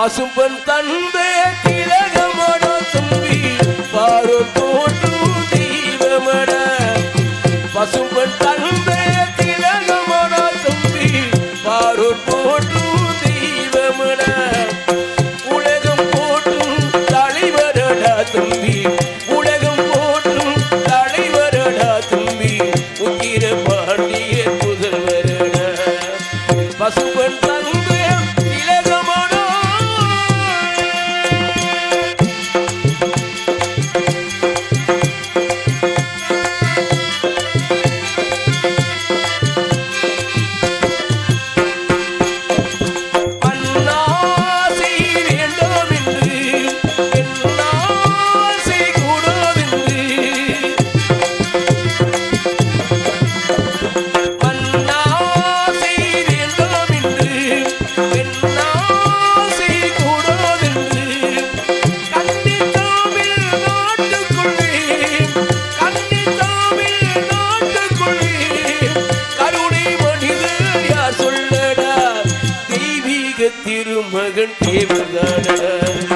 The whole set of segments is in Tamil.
பசும்பன் தந்தை திலகமான தம்பி திருமகன் தேவதான.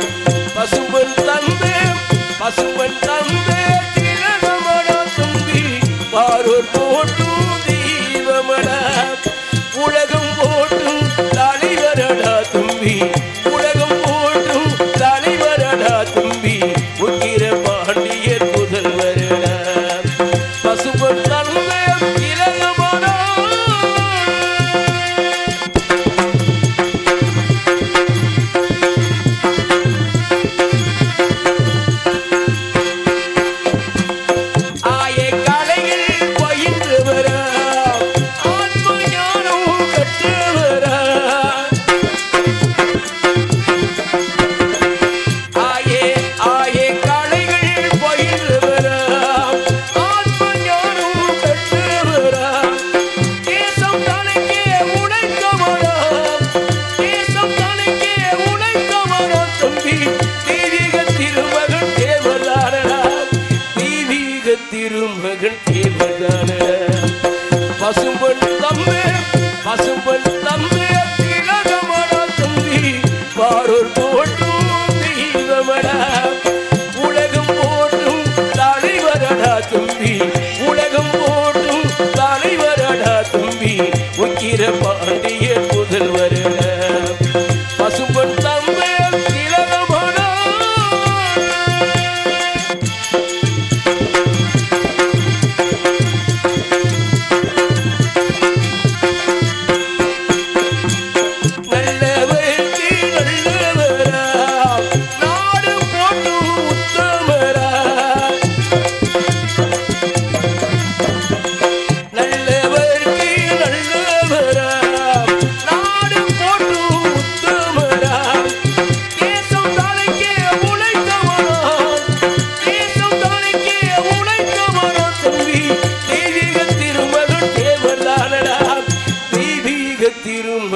தெய்வீக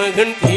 திருமகன்